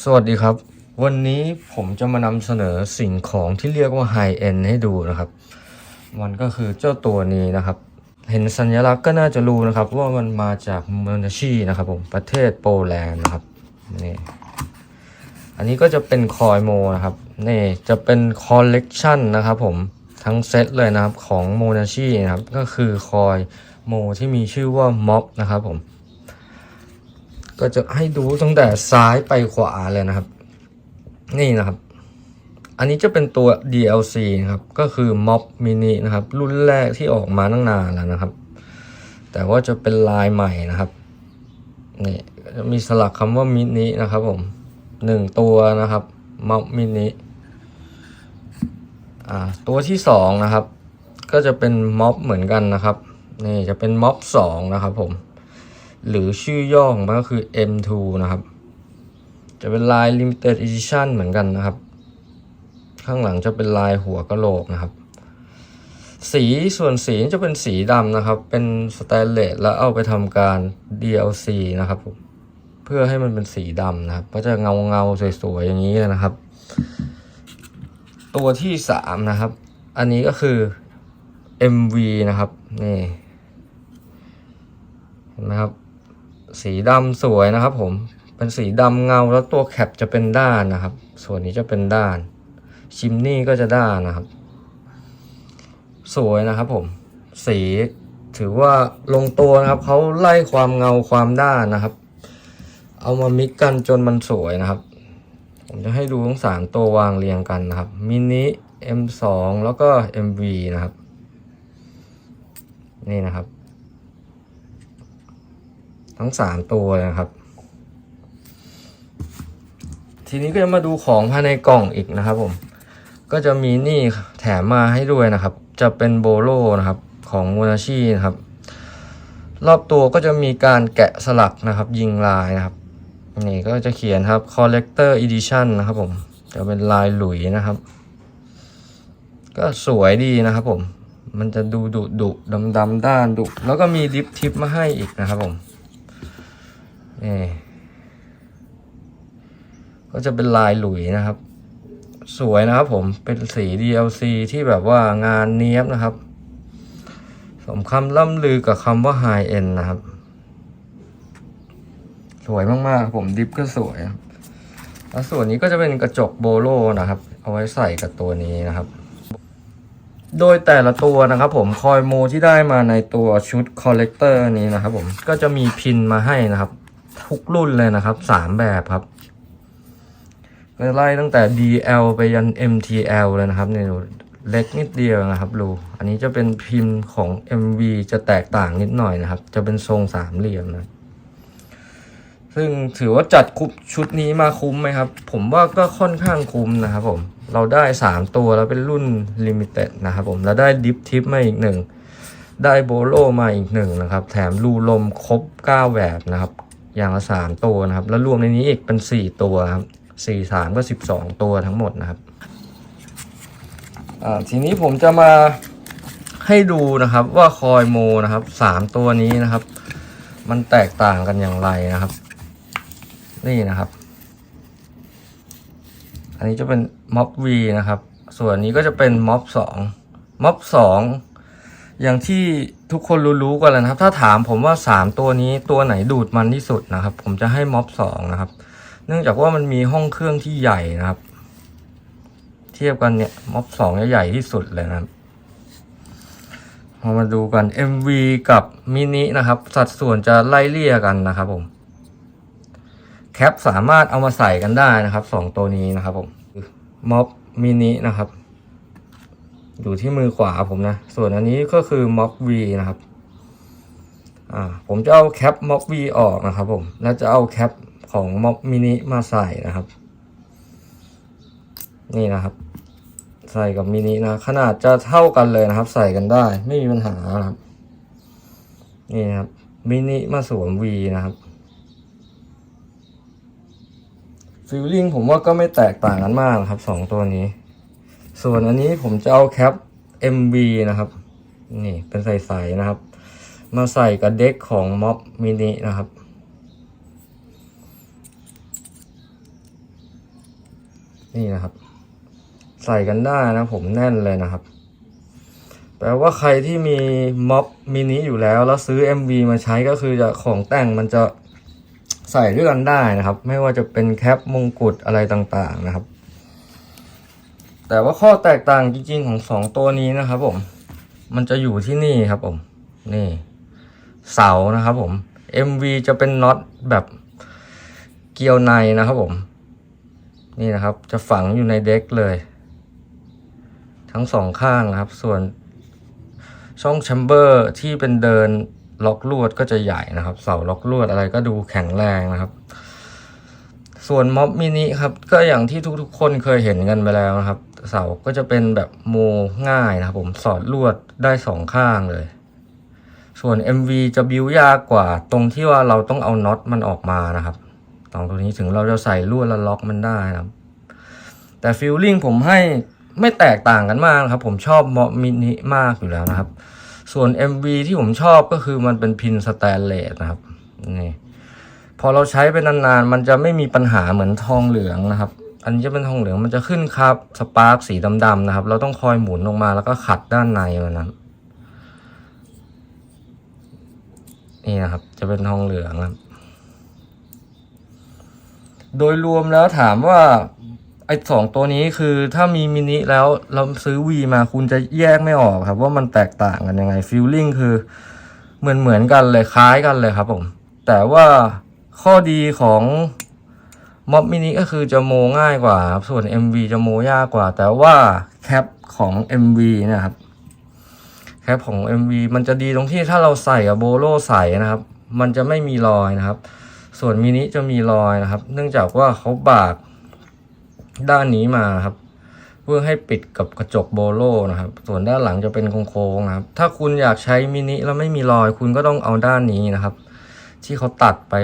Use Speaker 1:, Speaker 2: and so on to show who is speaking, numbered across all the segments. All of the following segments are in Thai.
Speaker 1: สวัสดีครับ วันนี้ผมจะมานำเสนอสิ่งของที่เรียกว่า High End ให้ดูนะครับ มันก็คือเจ้าตัวนี้นะครับ เห็นสัญลักษณ์ก็น่าจะรู้นะครับ ว่ามันมาจากเมอร์นาชีนะครับผมประเทศโปแลนด์นะครับนี่อันนี้ก็จะเป็นคอยโมนะครับนี่จะเป็นคอลเลกชันนะครับผมทั้งเซตเลยนะครับของโมนาชีนะครับก็คือคอยโมที่มีชื่อว่าม็อบนะครับผม ก็จะให้ดูตั้งแต่ซ้ายไปขวาเลยนะครับ นี่นะครับ อันนี้จะเป็นตัว DLC นะครับ ก็คือ Mob Mini นะครับ รุ่นแรกที่ออกมาตั้งนานแล้วนะครับ แต่ว่าจะเป็นลายใหม่นะครับ นี่จะมีสลักคำว่ามินินะครับผมหนึ่งตัวนะครับ Mob Mini อ่า ตัวที่สองนะครับ ก็จะเป็นม็อบเหมือนกันนะครับ นี่จะเป็นม็อบสองนะครับผม หรือชื่อย่อของมันก็คือ M2 นะครับ จะเป็นลาย Limited Edition เหมือนกันนะครับ ข้างหลังจะเป็นลายหัวกะโหลกนะครับ สีส่วนสีจะเป็นสีดำนะครับ เป็นสแตนเลสแล้วเอาไปทำการ DLC นะครับ เพื่อให้มันเป็นสีดำนะครับ ก็จะเงาเงาสวยๆอย่างนี้เลยนะครับ ตัวที่สามนะครับ อันนี้ก็คือ MV นะครับ นี่เห็นไหมครับ สีดำสวยนะครับผมเป็นสีดำเงาแล้วตัวแคปจะเป็นด้านนะครับ ส่วนนี้จะเป็นด้าน ชิมนี่ก็จะด้านนะครับ สวยนะครับผม สีถือว่าลงตัวนะครับเขาไล่ความเงาความด้านนะครับ เอามามิกกันจนมันสวยนะครับ ผมจะให้ดูทั้งสามตัววางเรียงกันนะครับมินิ M2 แล้วก็ MV นะครับ นี่นะครับ ทั้งสามตัวนะครับ ทีนี้ก็จะมาดูของภายในกล่องอีกนะครับผม ก็จะมีนี่แถมมาให้ด้วยนะครับ จะเป็นโบโลนะครับของมูนาชินะครับ รอบตัวก็จะมีการแกะสลักนะครับ ยิงลายนะครับ นี่ก็จะเขียนครับ Collector Edition นะครับผม จะเป็นลายหลุยนะครับ ก็สวยดีนะครับผมมันจะดูดุดุดำดำด้านดุ แล้วก็มีดิฟทิปมาให้อีกนะครับผม นี่ก็จะเป็นลายหลุยนะครับ สวยนะครับผมเป็นสี DLC ที่แบบว่างานเนี้ยบนะครับ สมคำล่ำลือกับคำว่า High End นะครับ สวยมากๆผมดิฟก็สวยแล้วส่วนนี้ก็จะเป็นกระจกโบโลนะครับ เอาไว้ใส่กับตัวนี้นะครับ โดยแต่ละตัวนะครับผมคอยโมที่ได้มาในตัวชุดคอลเลกเตอร์นี้นะครับผมก็จะมีพินมาให้นะครับ ทุกรุ่นเลยนะครับสามแบบครับก็ไล่ตั้งแต่ DL ไปยัน MTL เลยนะครับเนี่ยเล็กนิดเดียวนะครับดูอันนี้จะเป็นพิมพ์ของ MV จะแตกต่างนิดหน่อยนะครับ จะเป็นทรงสามเหลี่ยมนะซึ่งถือว่าจัดคุปชุดนี้มาคุ้มไหมครับ ผมว่าก็ค่อนข้างคุ้มนะครับผมเราได้ 3 ตัวแล้วเป็นรุ่นลิมิเต็ดนะครับผมแล้วได้ดิฟทิปมาอีกหนึ่งได้โบโลมาอีกหนึ่งนะครับ แถมรูลมครบ 9 แบบนะครับ อย่างละ3ตัวนะครับ แล้วรวมในนี้อีกเป็น4ตัวครับ4 3ก็12ตัวทั้งหมดนะครับทีนี้ผมจะมาให้ดูนะครับว่าคอยโมนะครับ3ตัวนี้นะครับ มันแตกต่างกันอย่างไรนะครับ นี่นะครับ อันนี้จะเป็นม็อบ V นะครับ ส่วนนี้ก็จะเป็นม็อบสองม็อบสอง อย่างที่ทุกคนรู้ๆกันแล้วนะครับ ถ้าถามผมว่าสามตัวนี้ตัวไหนดูดมันที่สุดนะครับ ผมจะให้ม็อบสองนะครับ เนื่องจากว่ามันมีห้องเครื่องที่ใหญ่นะครับ เทียบกันเนี่ยม็อบสองจะใหญ่ที่สุดเลยนะครับเรามาดูกัน MV กับมินินะครับ สัดส่วนจะไล่เลี่ยกันนะครับผม แคปสามารถเอามาใส่กันได้นะครับสองตัวนี้นะครับผมม็อบมินินะครับ อยู่ที่มือขวาผมนะ ส่วนอันนี้ก็คือม็อบวีนะครับ อ่า ผมจะเอาแคปม็อบวีออกนะครับผม แล้วจะเอาแคปของม็อบมินิมาใส่นะครับ นี่นะครับ ใส่กับมินินะ ขนาดจะเท่ากันเลยนะครับ ใส่กันได้ ไม่มีปัญหานะครับ นี่นะครับ มินิมาสวมวีนะครับฟิลลิ่งผมว่าก็ไม่แตกต่างกันมากนะครับสองตัวนี้ ส่วนอันนี้ผมจะเอาแคป MV นะครับ นี่เป็นใสๆนะครับ มาใส่กับเด็กของม็อบมินินะครับ นี่นะครับ ใส่กันได้นะผมแน่นเลยนะครับ แปลว่าใครที่มีม็อบมินิอยู่แล้ว แล้วซื้อ MV มาใช้ก็คือจะของแต่งมันจะใส่ด้วยกันได้นะครับ ไม่ว่าจะเป็นแคปมงกุฎอะไรต่างๆนะครับ แต่ว่าข้อแตกต่างจริงๆของสองตัวนี้นะครับผม มันจะอยู่ที่นี่ครับผม นี่ เสานะครับผม MV จะเป็นน็อตแบบเกลียวในนะครับผม นี่นะครับ จะฝังอยู่ในเด็กเลย ทั้งสองข้างนะครับ ส่วนช่องแชมเบอร์ที่เป็นเดินล็อกลวดก็จะใหญ่นะครับ เสาล็อกลวดอะไรก็ดูแข็งแรงนะครับ ส่วนม็อบมินิครับ ก็อย่างที่ทุกๆ คนเคยเห็นกันไปแล้วนะครับ เสาก็จะเป็นแบบโมง่ายนะครับผมสอดลวดได้สองข้างเลย ส่วน MV จะบิวยากกว่าตรงที่ว่าเราต้องเอาน็อตมันออกมานะครับตรงตัวนี้ถึงเราจะใส่ลวดแล้วล็อกมันได้นะครับ แต่ฟิลลิ่งผมให้ไม่แตกต่างกันมากครับ ผมชอบม็อบมินิมากอยู่แล้วนะครับ ส่วน MV ที่ผมชอบก็คือมันเป็นพินสแตนเลสนะครับนี่ พอเราใช้ไปนานๆ มันจะไม่มีปัญหาเหมือนทองเหลืองนะครับ อันนี้จะเป็นทองเหลืองมันจะขึ้นครับสปาร์กสีดำๆนะครับ เราต้องคอยหมุนลงมาแล้วก็ขัดด้านในมันนะนี่นะครับ จะเป็นทองเหลืองครับ โดยรวมแล้วถามว่าไอ้สองตัวนี้คือถ้ามีมินิแล้วเราซื้อวีมาคุณจะแยกไม่ออกครับ ว่ามันแตกต่างกันยังไงฟิลลิ่งคือ เหมือนเหมือนกันเลยคล้ายกันเลยครับผม แต่ว่า ข้อดีของม็อบมินิก็คือจะโมง่ายกว่าครับส่วน MV จะโมยากกว่า แต่ว่าแคปของ MV นะครับแคปของ MV มันจะดีตรงที่ถ้าเราใส่กับโบโลใส่นะครับ มันจะไม่มีรอยนะครับ ส่วนมินิจะมีรอยนะครับ เนื่องจากว่าเขาบากด้านนี้มาครับ เพื่อให้ปิดกับกระจกโบโลนะครับ ส่วนด้านหลังจะเป็นโค้งๆนะครับ ถ้าคุณอยากใช้มินิแล้วไม่มีรอย คุณก็ต้องเอาด้านนี้นะครับ ที่เขาตัดไป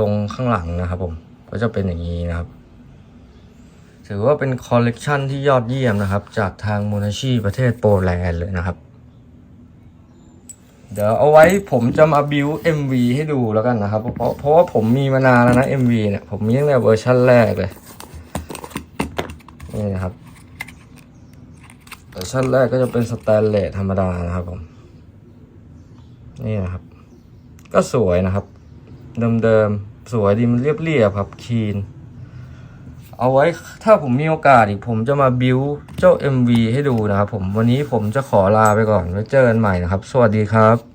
Speaker 1: ลงข้างหลังนะครับผมก็จะเป็นอย่างนี้นะครับ ถือว่าเป็นคอลเลกชันที่ยอดเยี่ยมนะครับ จากทางโมนาชีประเทศโปรแลนด์เลยนะครับ เดี๋ยวเอาไว้ผมจะมาบิว MV ให้ดูแล้วกันนะครับ เพราะเพราะว่าผมมีมานานแล้วนะ MV เนี่ยผมมีตั้งแต่เวอร์ชันแรกเลยนี่นะครับเวอร์ชันแรกก็จะเป็นสแตนเลสธรรมดานะครับผมนี่นะครับ ก็สวยนะครับ เดิมๆ สวยดีมันเรียบๆครับคีน เอาไว้ถ้าผมมีโอกาสอีก ผมจะมาบิวเจ้า MV ให้ดูนะครับผมวันนี้ผมจะขอลาไปก่อนไว้เจอกันใหม่นะครับ สวัสดีครับ